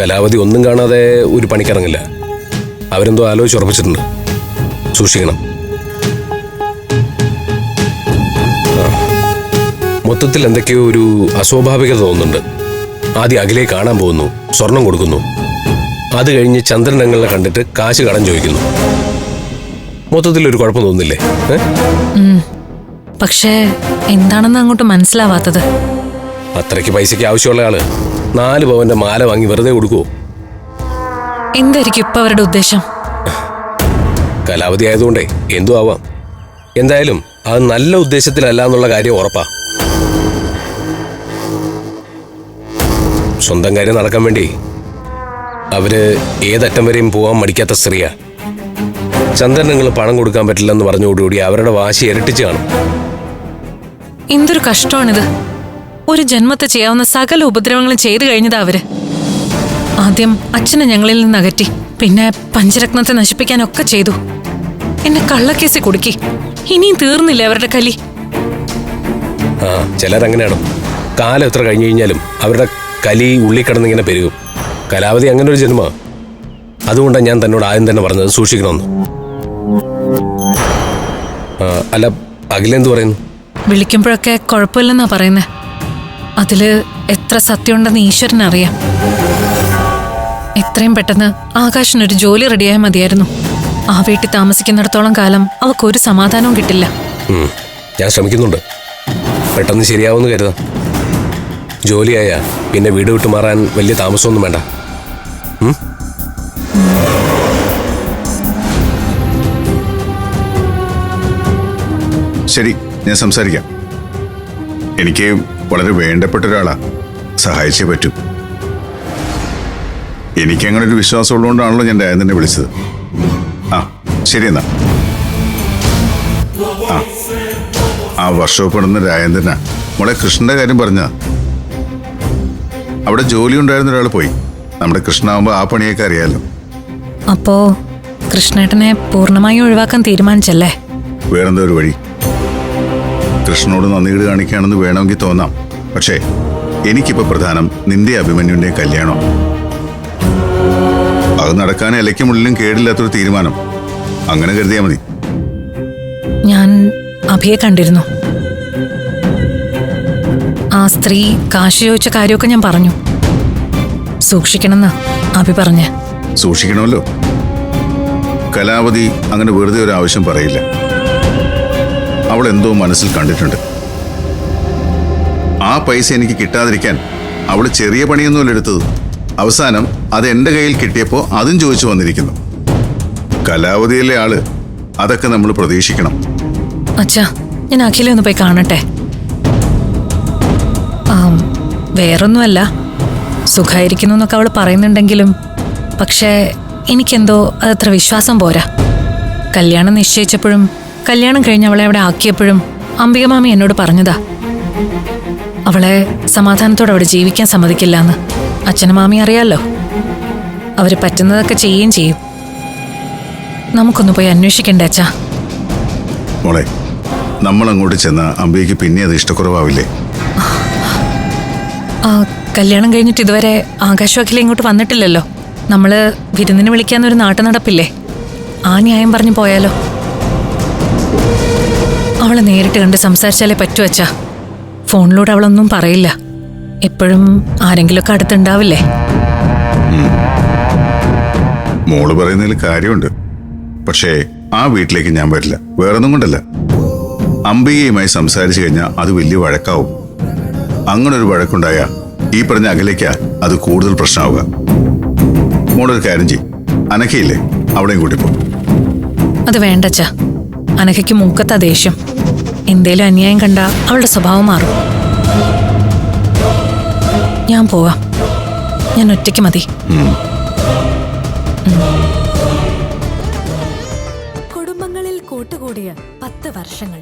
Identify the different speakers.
Speaker 1: കലാവധി ഒന്നും കാണാതെ ഒരു പണിക്കിറങ്ങില്ല. അവരെന്തോ ആലോചിച്ച് ഉറപ്പിച്ചിട്ടുണ്ട്. സൂക്ഷിക്കണം. മൊത്തത്തിൽ എന്തൊക്കെയോ ഒരു അസ്വാഭാവികത തോന്നുന്നുണ്ട്. ആദ്യം അഖിലേ കാണാൻ പോകുന്നു സ്വർണം കൊടുക്കുന്നു. അത് കഴിഞ്ഞ് ചന്ദ്രനങ്ങളെ കണ്ടിട്ട് കാശ് കടം ചോദിക്കുന്നു. മൊത്തത്തിൽ ഒരു കുഴപ്പം തോന്നുന്നില്ലേ?
Speaker 2: പക്ഷേ എന്താണെന്ന് അങ്ങോട്ട് മനസ്സിലാവാത്തത്?
Speaker 1: അത്രയ്ക്ക് പൈസയ്ക്ക് ആവശ്യമുള്ള ആൾ. നാല് പവന്റെ മാല വാങ്ങി വെറുതെ കൊടുക്കുവോ?
Speaker 2: എന്തായിരിക്കും ഇപ്പൊ അവരുടെ ഉദ്ദേശം?
Speaker 1: കലാവധി ആയതുകൊണ്ടേ എന്തു ആവാം. എന്തായാലും അത് നല്ല ഉദ്ദേശത്തിലല്ല എന്നുള്ള കാര്യം ഉറപ്പാ. സ്വന്തം കാര്യം നടക്കാൻ വേണ്ടി അവർ ഏതറ്റം വരെയും പോകാൻ മടിക്കാത്ത സ്ത്രീയാ. ചന്ദ്രൻ നിങ്ങൾ പണം കൊടുക്കാൻ പറ്റില്ലെന്ന് പറഞ്ഞുകൂടി അവരുടെ വാശി ഇരട്ടിച്ച് കാണും.
Speaker 2: എന്തൊരു കഷ്ടമാണിത്. ഒരു ജന്മത്തെ ചെയ്യാവുന്ന സകല ഉപദ്രവങ്ങളും ചെയ്തു കഴിഞ്ഞതാ അവർ. ആദ്യം അച്ഛനെ ഞങ്ങളിൽ നിന്ന് അകറ്റി പിന്നെ പഞ്ചരത്നത്തെ നശിപ്പിക്കാനൊക്കെ ചെയ്തു. എന്നെ കള്ളക്കേസി കുടുക്കി. ഇനിയും തീർന്നില്ല അവരുടെ കലി.
Speaker 1: ആ ചിലരങ്ങനെയാണ്. കാലം എത്ര കഴിഞ്ഞു കഴിഞ്ഞാലും അവരുടെ കലി ഉള്ളിൽ കിടന്നിങ്ങനെ പെരുകും. കലാവധി അങ്ങനെ ഒരു ജന്മ അതുകൊണ്ടാണ് ഞാൻ തന്നോട് ആദ്യം തന്നെ പറഞ്ഞത് സൂക്ഷിക്കണമെന്ന്. അല്ല അഖിലെന്ത് പറയുന്നു?
Speaker 2: വിളിക്കുമ്പോഴൊക്കെ കുഴപ്പമില്ലെന്നാ പറയുന്നേ. അതിൽ എത്ര സത്യമുണ്ടെന്ന് ഈശ്വരനറിയാം. എത്രയും പെട്ടെന്ന് ആകാശിനൊരു ജോലി റെഡിയായാൽ മതിയായിരുന്നു. ആ വീട്ടിൽ താമസിക്കുന്നിടത്തോളം കാലം അവക്കൊരു സമാധാനവും കിട്ടില്ല.
Speaker 1: ഞാൻ ശ്രമിക്കുന്നുണ്ട്. പെട്ടെന്ന് ശരിയാവുമെന്ന് കരുതാം. ജോലിയായ പിന്നെ വീട് വിട്ടു മാറാൻ വലിയ താമസമൊന്നും വേണ്ട.
Speaker 3: ശരി ഞാൻ സംസാരിക്കാം. എനിക്ക് വളരെ വേണ്ടപ്പെട്ട ഒരാളാ. സഹായിച്ചേ പറ്റൂ. എനിക്കങ്ങനെ ഒരു വിശ്വാസം ഉള്ളതുകൊണ്ടാണല്ലോ ഞാൻ രാജനെ വിളിച്ചത്. ആ ശരി എന്നാ. ആ ആ വർഷോപ്പെടുന്ന രാജേന്ദ്രനാ മോളെ കൃഷ്ണന്റെ കാര്യം പറഞ്ഞ. അവിടെ ജോലി ഉണ്ടായിരുന്ന ഒരാൾ പോയി. നമ്മുടെ കൃഷ്ണ ആവുമ്പോ ആ പണിയൊക്കെ അറിയാലോ.
Speaker 2: അപ്പോ കൃഷ്ണേട്ടനെ പൂർണമായും ഒഴിവാക്കാൻ തീരുമാനിച്ചല്ലേ?
Speaker 3: വേറെന്തോ ഒരു വഴി. കൃഷ്ണനോട് നന്ദികേട് കാണിക്കുകയാണെന്ന് വേണമെങ്കിൽ തോന്നാം. പക്ഷേ എനിക്കിപ്പോ പ്രധാനം നിന്റെ അഭിമന്യുന്റെ കല്യാണം. അത് നടക്കാൻ ഇലയ്ക്കുമുള്ളിലും കേടില്ലാത്തൊരു തീരുമാനം. അങ്ങനെ കരുതിയാ മതി.
Speaker 2: ഞാൻ അഭിയെ കണ്ടിരുന്നു. ആ സ്ത്രീ കാശ് ചോദിച്ച കാര്യമൊക്കെ ഞാൻ പറഞ്ഞു. സൂക്ഷിക്കണമെന്ന് അഭി പറഞ്ഞ്.
Speaker 3: സൂക്ഷിക്കണമല്ലോ. കലാവതി അങ്ങനെ വെറുതെ ഒരു ആവശ്യം പറയില്ല. അവൾ എന്തോ മനസ്സിൽ കണ്ടിട്ടുണ്ട്. ആ പൈസ എനിക്ക് കിട്ടാതിരിക്കാൻ അവൾ ചെറിയ പണിയൊന്നുമല്ല എടുത്തത്. അവസാനം അത് എന്റെ കയ്യിൽ കിട്ടിയപ്പോൾ അതും ചോദിച്ചു വന്നിരിക്കുന്നു. കലാവതിയിലെ ആൾ? അതൊക്കെ നമ്മൾ പ്രതീക്ഷിക്കണം.
Speaker 2: അച്ഛാ ഞാൻ അഖിലെ ഒന്ന് പോയി കാണട്ടെ? വേറൊന്നുമല്ല. സുഖമായിരിക്കുന്നു എന്നൊക്കെ അവൾ പറയുന്നുണ്ടെങ്കിലും പക്ഷേ എനിക്കെന്തോ അതത്ര വിശ്വാസം പോരാ. കല്യാണം നിശ്ചയിച്ചപ്പോഴും കല്യാണം കഴിഞ്ഞ് അവളെ അവിടെ ആക്കിയപ്പോഴും അംബിക മാമി എന്നോട് പറഞ്ഞതാ. അവളെ സമാധാനത്തോടെ അവിടെ ജീവിക്കാൻ സമ്മതിക്കില്ല എന്ന് അച്ഛനും മാമി അറിയാലോ. അവർ പറ്റുന്നതൊക്കെ ചെയ്യുകയും ചെയ്യും. നമുക്കൊന്ന് പോയി അന്വേഷിക്കണ്ടേ അച്ഛാ?
Speaker 3: മോളെ നമ്മൾ അങ്ങോട്ട് ചെന്ന അമ്പയ്ക്ക് പിന്നെ അത് ഇഷ്ടക്കുറവാവില്ലേ?
Speaker 2: ആ കല്യാണം കഴിഞ്ഞിട്ട് ഇതുവരെ ആകാശവാക്കിലെ ഇങ്ങോട്ട് വന്നിട്ടില്ലല്ലോ. നമ്മൾ വിരുന്നിന് വിളിക്കാന്നൊരു നാട്ടു നടപ്പില്ലേ ആ ന്യായം പറഞ്ഞു പോയാലോ. അവളെ നേരിട്ട് കണ്ട് സംസാരിച്ചാലേ പറ്റൂ അച്ഛാ. ഫോണിലൂടെ അവളൊന്നും പറയില്ല. എപ്പോഴും ആരെങ്കിലുമൊക്കെ അടുത്തുണ്ടാവില്ലേ?
Speaker 3: മോൾ പറയുന്നതിൽ കാര്യമുണ്ട്. പക്ഷേ ആ വീട്ടിലേക്ക് ഞാൻ വരില്ല. വേറൊന്നും കൊണ്ടല്ല. അംബികയുമായി സംസാരിച്ചു കഴിഞ്ഞാൽ അത് വലിയ വഴക്കാവും. അങ്ങനെ ഒരു വഴക്കുണ്ടായ ഈ പറഞ്ഞ അകലേക്ക അത് കൂടുതൽ പ്രശ്നമാവുക. മോളൊരു കാര്യം ചെയ്യും. അനക്കയില്ലേ അവിടെയും കൂട്ടിപ്പോ
Speaker 2: അത് വേണ്ട അനക്കയ്ക്ക് മൂക്കത്താ ദേഷ്യം. എന്തേലും അന്യായം കണ്ട അവളുടെ സ്വഭാവം മാറും. ഞാൻ പോവാം. ഞാൻ ഒറ്റയ്ക്ക് മതി.
Speaker 4: കുടുംബങ്ങളിൽ കൂട്ടുകൂടിയ പത്ത് വർഷങ്ങൾ.